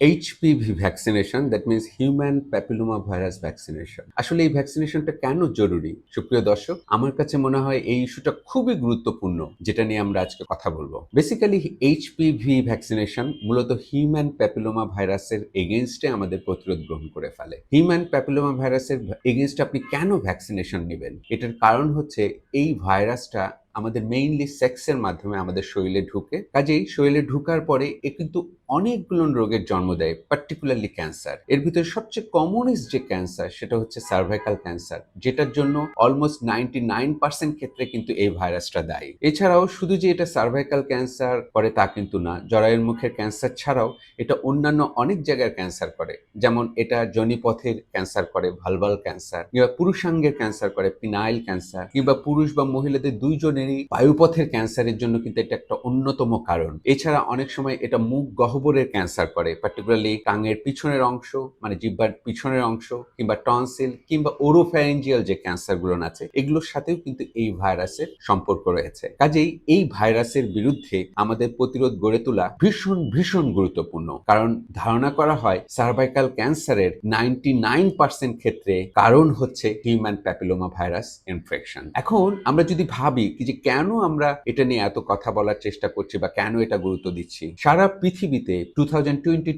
HPV vaccination that means human papilloma virus vaccination আসলে এই ভ্যাকসিনেশনটা কেন জরুরি? সুপ্রিয় দর্শক, আমার কাছে মনে হয় এই ইস্যুটা খুবই গুরুত্বপূর্ণ, যেটা নিয়ে আমরা আজকে কথা বলব। বেসিক্যালি এইচপিভি ভ্যাকসিনেশন মূলত হিউম্যান প্যাপিলোমা ভাইরাসের এগেনস্টে আমাদের প্রতিরোধ গ্রহণ করে ফেলে। হিউম্যান প্যাপিলোমা ভাইরাসের এগেনস্টে আপনি কেন ভ্যাকসিনেশন নেবেন? এটার কারণ হচ্ছে এই ভাইরাসটা আমাদের মেইনলি সেক্সের মাধ্যমে আমাদের শরীরে ঢুকে। কাজেই শরীরে ঢুকার পরে এ কিন্তু অনেকগুলো রোগের জন্ম দেয় পার্টিকুলারলি ক্যান্সার এর ভিতরে সবচেয়ে কমনেস্ট যে ক্যান্সার সেটা হচ্ছে সার্ভাইকাল ক্যান্সার যেটার জন্য অলমোস্ট নাইনটি নাইন পার্সেন্ট ক্ষেত্রে কিন্তু এই ভাইরাসটা দায়ী। এছাড়াও শুধু যে এটা সার্ভাইকাল ক্যান্সার করে তা কিন্তু না, জরায়ুর মুখের ক্যান্সার ছাড়াও এটা অন্যান্য অনেক জায়গার ক্যান্সার করে। যেমন এটা জনিপথের ক্যান্সার করে ভালভাল ক্যান্সার কিংবা পুরুষাঙ্গের ক্যান্সার করে পিনাইল ক্যান্সার কিংবা পুরুষ বা মহিলাদের দুইজনেরই বায়ুপথের ক্যান্সারের জন্য কিন্তু এটা একটা অন্যতম কারণ। এছাড়া অনেক সময় এটা মুখ গহ্বরের ক্যান্সার করে পার্টিকুলারলি টাঙের পিছনের অংশ মানে জিব্বার পিছনের অংশ, কিংবা টনসিল কিংবা ওরোফ্যারেঞ্জিয়াল যে ক্যান্সারগুলো আছে, এগুলোর সাথেও কিন্তু এই ভাইরাসের সম্পর্ক রয়েছে। কাজেই এই ভাইরাসের বিরুদ্ধে আমাদের প্রতিরোধ গড়ে তোলা ভীষণ ভীষণ গুরুত্বপূর্ণ। কারণ ধারণা করা হয় সার্ভাইকাল ক্যান্সারের নাইনটি নাইন পার্সেন্ট ক্ষেত্রে কারণ হচ্ছে হিউম্যান প্যাপিলোমা ভাইরাস ইনফেকশন এখন আমরা যদি ভাবি যে কেন আমরা এটা নিয়ে এত কথা বলার চেষ্টা করছি বা কেন এটা গুরুত্ব দিচ্ছি? সারা পৃথিবীতে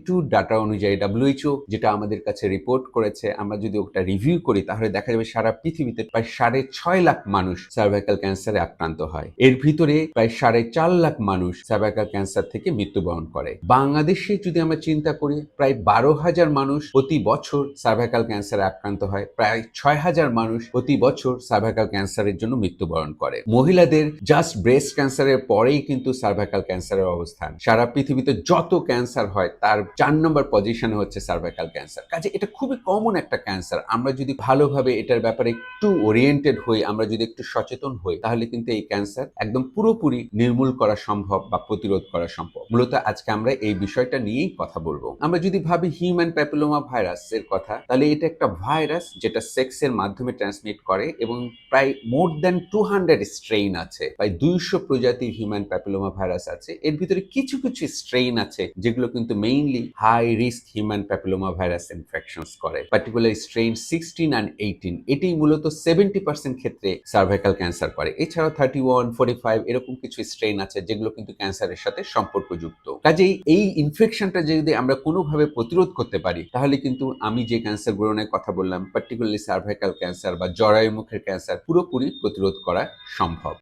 টু ডাটা অনুযায়ী ডাব্লিউএইচও যেটা আমাদের কাছে রিপোর্ট করেছে, আমরা যদি ওটা রিভিউ করি, তাহলে দেখা যাবে সারা পৃথিবীতে প্রায় সাড়ে ছয় লাখ মানুষ সার্ভাইকাল ক্যান্সারে আক্রান্ত হয়। এর ভিতরে প্রায় সাড়ে চার লাখ মানুষ সার্ভাইকাল ক্যান্সার থেকে মৃত্যুবরণ করে। বাংলাদেশে যদি আমরা চিন্তা করি, প্রায় বারো হাজার মানুষ প্রতি বছর সার্ভাইকাল ক্যান্সারে আক্রান্ত হয়, প্রায় ছয় হাজার মানুষ প্রতি বছর সার্ভাইকাল ক্যান্সারের জন্য মৃত্যুবরণ করে। মহিলাদের জাস্ট ব্রেস্ট ক্যান্সারের পরেই কিন্তু সার্ভাইকাল ক্যান্সারের অবস্থান। সারা পৃথিবীতে যত ক্যান্সার হয়, তার চার নম্বর পজিশনে হচ্ছে সার্ভাইকাল ক্যান্সার কাজে এটা খুবই কমন একটা ক্যান্সার আমরা যদি ভালোভাবে এটার ব্যাপারে একটু ওরিয়েন্টেড হই, আমরা যদি একটু সচেতন হই, তাহলে কিন্তু এই ক্যান্সার একদম পুরোপুরি নির্মূল করা সম্ভব বা প্রতিরোধ করা সম্ভব। মূলত আজকে আমরা এই বিষয়টা নিয়েই কথা বলব। আমরা যদি ভাবি হিউম্যান প্যাপিলোমা ভাইরাস এর কথা, তাহলে এটা একটা ভাইরাস যেটা সেক্সের মাধ্যমে ট্রান্সমিট করে এবং প্রায় more than two hundred strain আছে প্রায় দুইশো প্রজাতির হিউম্যান প্যাপিলোমা ভাইরাস আছে, এর ভিতরে কিছু কিছু স্ট্রেইন আছে, যেগুলো কিন্তু mainly high risk human papilloma virus infections করে। Particular strain sixteen and eighteen এটি মূলত সেভেন্টি পার্সেন্ট ক্ষেত্রে সার্ভাইকাল ক্যান্সার করে। এছাড়াও থার্টি ওয়ান ফোর্টি ফাইভ এরকম কিছু স্ট্রেইন আছে, যেগুলো কিন্তু ক্যান্সারের সাথে সম্পর্কযুক্ত। কাজেই এই ইনফেকশনটা যদি আমরা কোনোভাবে প্রতিরোধ করতে পারি, তাহলে কিন্তু আমি যে ক্যান্সার গ্রহণের কথা বললাম পার্টিকুলারলি সার্ভাইকাল ক্যান্সার বা জরায়ু মুখের ক্যান্সার পুরোপুরি প্রতিরোধ করা সম্ভব।